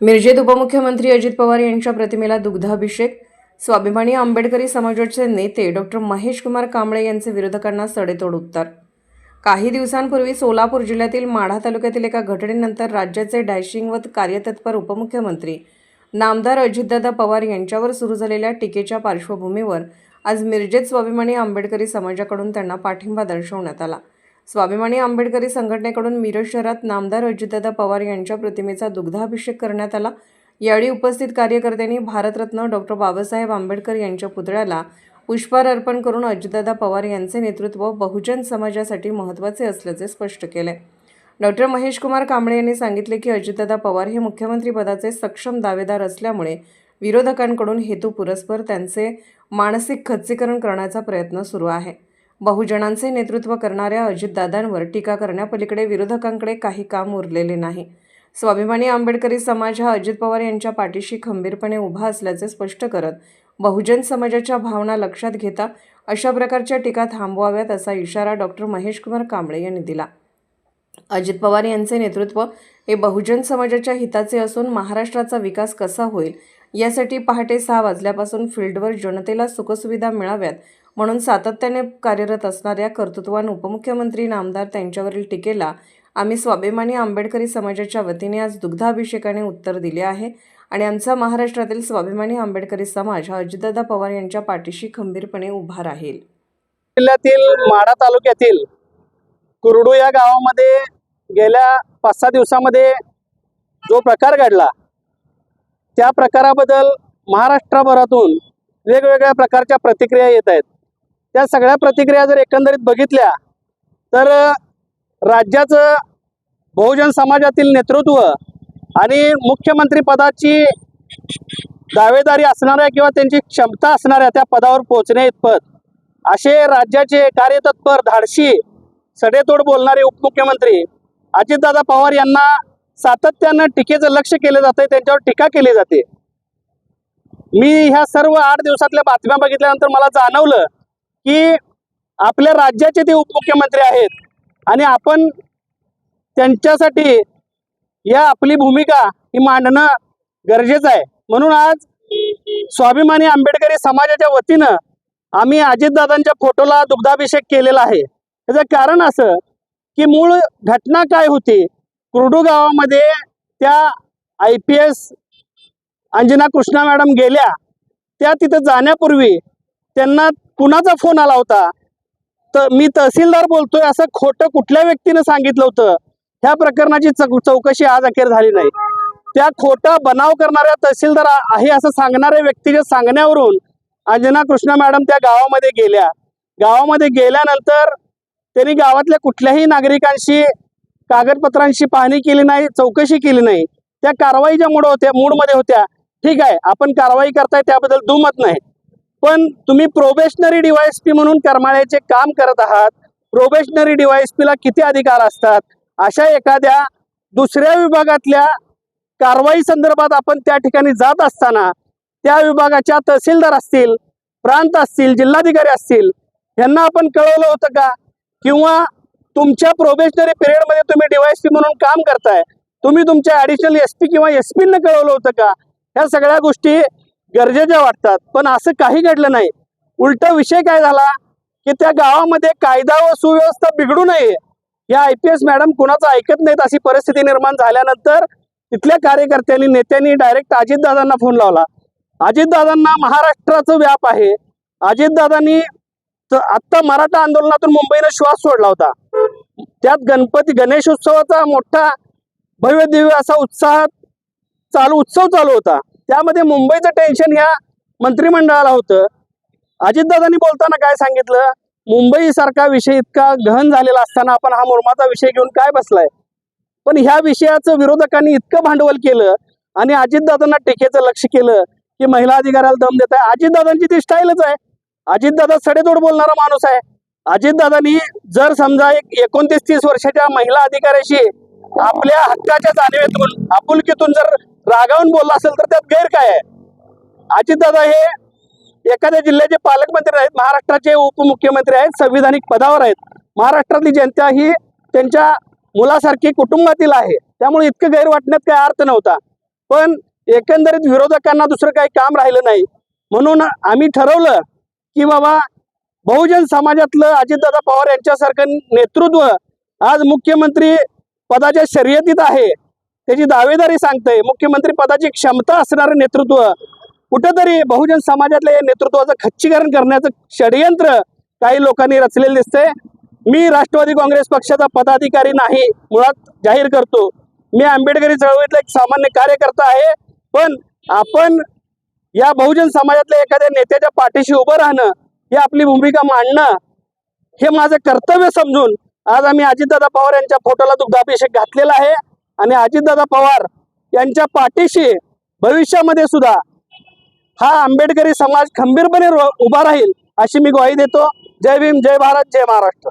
मिरजेत उपमुख्यमंत्री अजित पवार यांच्या प्रतिमेला दुग्धाभिषेक. स्वाभिमानी आंबेडकरी समाजाचे नेते डॉक्टर महेश कुमार कांबळे यांचे विरोधकांना सडेतोड उत्तर. काही दिवसांपूर्वी सोलापूर जिल्ह्यातील माढा तालुक्यातील एका घटनेनंतर राज्याचे डॅशिंग व कार्यतत्पर उपमुख्यमंत्री नामदार अजितदादा पवार यांच्यावर सुरू झालेल्या टीकेच्या पार्श्वभूमीवर आज मिरजेत स्वाभिमानी आंबेडकरी समाजाकडून त्यांना पाठिंबा दर्शवण्यात आला. स्वाभिमानी आंबेडकरी संघटनेकडून मिरज शहरात नामदार अजितदादा पवार यांच्या प्रतिमेचा दुग्धाभिषेक करण्यात आला. यावेळी उपस्थित कार्यकर्त्यांनी भारतरत्न डॉक्टर बाबासाहेब आंबेडकर यांच्या पुतळ्याला पुष्पहार अर्पण करून अजितदादा पवार यांचे नेतृत्व बहुजन समाजासाठी महत्त्वाचे असल्याचे स्पष्ट केले. डॉक्टर महेश कुमार कांबळे यांनी सांगितले की अजितदादा पवार हे मुख्यमंत्री पदाचे सक्षम दावेदार असल्यामुळे विरोधकांकडून हेतू पुरस्पर त्यांचे मानसिक खच्चीकरण करण्याचा प्रयत्न सुरू आहे. बहुजनांचे नेतृत्व करणाऱ्या अजितदादांवर टीका करण्यापलीकडे विरोधकांकडे काही काम उरलेले नाही. स्वाभिमानी आंबेडकरी समाज हा अजित पवार यांच्या पाठीशी खंबीरपणे उभा असल्याचे स्पष्ट करत बहुजन समाजाच्या भावना लक्षात घेता अशा प्रकारच्या टीका थांबवाव्यात असा इशारा डॉक्टर महेशकुमार कांबळे यांनी दिला. अजित पवार यांचे नेतृत्व हे बहुजन समाजाच्या हिताचे असून महाराष्ट्राचा विकास कसा होईल यासाठी पहाटे सहा वाजल्यापासून फील्डवर जनतेला सुखसुविधा मिळाव्यात म्हणून सातत्याने कार्यरत असणाऱ्या कर्तृत्वान उपमुख्यमंत्री नामदार त्यांच्यावरील टीकेला आम्ही स्वाभिमानी आंबेडकरी समाजाच्या वतीने आज दुग्धाभिषेकाने उत्तर दिले आहे. आणि आमचा महाराष्ट्रातील स्वाभिमानी आंबेडकरी समाज हा अजितदादा पवार यांच्या पाठीशी खंबीरपणे उभा राहील. जिल्ह्यातील माढा तालुक्यातील कुरडू या गावामध्ये गेल्या पाच सहा दिवसामध्ये जो प्रकार घडला त्या प्रकाराबद्दल महाराष्ट्रभरातून वेगवेगळ्या प्रकारच्या प्रतिक्रिया येत आहेत. त्या सगळ्या प्रतिक्रिया जर एकंदरीत बघितल्या तर राज्याचं बहुजन समाजातील नेतृत्व आणि मुख्यमंत्री पदाची दावेदारी असणाऱ्या किंवा त्यांची क्षमता असणाऱ्या त्या पदावर पोहोचण्या इतपत असे राज्याचे कार्यतत्पर धाडशी सडेतोड बोलणारे उपमुख्यमंत्री अजितदादा पवार यांना सातत्यानं टीकेचं लक्ष केलं जातं त्यांच्यावर टीका केली जाते. मी ह्या सर्व आठ दिवसातल्या बातम्या बघितल्यानंतर मला जाणवलं की आपल्या राज्याचे ते उपमुख्यमंत्री आहेत. आणि आपण त्यांच्यासाठी या आपली भूमिका ही मांडणं गरजेचं आहे. म्हणून आज स्वाभिमानी आंबेडकरी समाजाच्या वतीनं आम्ही अजितदादांच्या फोटोला दुग्धाभिषेक केलेला आहे. त्याचं कारण असं की मूळ घटना काय होती? कुरडू गावामध्ये त्या I P S Anjana Krishna madam गेल्या. त्या तिथं जाण्यापूर्वी त्यांना कुणाचा फोन आला होता? तर मी तहसीलदार बोलतोय असं खोटं कुठल्या व्यक्तीनं सांगितलं होतं? ह्या प्रकरणाची चौकशी आज अखेर झाली नाही. त्या खोटा बनाव करणाऱ्या तहसीलदार आहे असं सांगणाऱ्या व्यक्तीच्या सांगण्यावरून अंजना कृष्णा मॅडम त्या गावामध्ये गेल्या. गावामध्ये गेल्यानंतर त्यांनी गावातल्या कुठल्याही नागरिकांशी कागदपत्रांशी पाहणी केली नाही चौकशी केली नाही. त्या कारवाईच्या मूड होत्या मूडमध्ये होत्या. ठीक आहे आपण कारवाई करताय त्याबद्दल दुमत नाही. पण तुम्ही प्रोबेशनरी डिवाइस पी म्हणून करमाळ्याचे काम करत आहात. प्रोबेशनरी डिवाइस पीला किती अधिकार असतात? अशा एखाद्या दुसऱ्या विभागातल्या कारवाई संदर्भात आपण त्या ठिकाणी जात असताना त्या विभागाच्या तहसीलदार असतील प्रांत असतील जिल्हाधिकारी असतील यांना आपण कळवलं होतं का? किंवा तुमच्या प्रोबेशनरी पिरियडमध्ये तुम्ही डिवाइस पी म्हणून काम करताय तुम्ही तुमच्या ॲडिशनल एस पी किंवा एस पींना कळवलं होतं का? ह्या सगळ्या गोष्टी गरजेच्या वाटतात. पण असं काही घडलं नाही. उलट विषय काय झाला? की त्या गावामध्ये कायदा व सुव्यवस्था बिघडू नये. या आय पी एस मॅडम कुणाचं ऐकत नाहीत अशी परिस्थिती निर्माण झाल्यानंतर तिथल्या कार्यकर्त्यांनी नेत्यांनी डायरेक्ट अजितदादांना फोन लावला. अजितदादांना महाराष्ट्राचं व्याप आहे. अजितदादांनी आत्ता मराठा आंदोलनातून मुंबईनं श्वास सोडला होता. त्यात गणपती गणेश उत्सवाचा मोठा भव्य दिव्य असा उत्साह चालू उत्सव चालू होता. त्यामध्ये मुंबईचं टेन्शन ह्या मंत्रिमंडळाला होतं. अजितदादांनी बोलताना काय सांगितलं? मुंबई सारखा विषय इतका गहन झालेला असताना आपण हा मुरमाचा विषय घेऊन काय बसलाय? पण ह्या विषयाचं विरोधकांनी इतकं भांडवल केलं आणि अजितदादांना टीकेचं लक्ष केलं की महिला अधिकाऱ्याला दम देत आहे अजितदादांची ती स्टाईलच आहे. अजितदादा सडेतोड बोलणारा माणूस आहे. अजितदादांनी जर समजा एक एकोणतीस तीस वर्षाच्या महिला अधिकाऱ्याशी आपल्या हक्काच्या जाणीवेतून आपुलकीतून जर रागावून बोलला असेल तर त्यात गैर काय आहे? अजितदादा हे एखाद्या जिल्ह्याचे पालकमंत्री आहेत महाराष्ट्राचे उपमुख्यमंत्री आहेत संविधानिक पदावर आहेत. महाराष्ट्रातली जनता ही त्यांच्या मुलासारखी कुटुंबातील आहे. त्यामुळे इतकं गैर वाटण्यात काय अर्थ नव्हता. पण एकंदरीत विरोधकांना दुसरं काही काम राहिलं नाही. म्हणून आम्ही ठरवलं की बाबा बहुजन समाजातलं अजितदादा पवार यांच्यासारखं नेतृत्व आज मुख्यमंत्री पदाच्या शर्यतीत आहे. त्याची दावेदारी सांगतंय. मुख्यमंत्री पदाची क्षमता असणारं नेतृत्व कुठंतरी बहुजन समाजातल्या या नेतृत्वाचं खच्चीकरण करण्याचं षडयंत्र काही लोकांनी रचलेलं दिसतंय. मी राष्ट्रवादी काँग्रेस पक्षाचा पदाधिकारी नाही मुळात जाहीर करतो. मी आंबेडकरी चळवळीतला एक सामान्य कार्यकर्ता आहे पण आपण या बहुजन समाजातल्या एखाद्या नेत्याच्या पाठीशी उभं राहणं ही आपली भूमिका मांडणं हे माझं कर्तव्य समजून आज आम्ही अजितदादा पवार यांच्या फोटोला दुग्धाभिषेक घातलेला आहे. आणि अजितदादा पवार यांच्या पाठीशी भविष्यामध्ये सुद्धा हा आंबेडकरी समाज खंबीरपणे उभा राहील अशी मी ग्वाही देतो. जय भीम जय भारत जय महाराष्ट्र.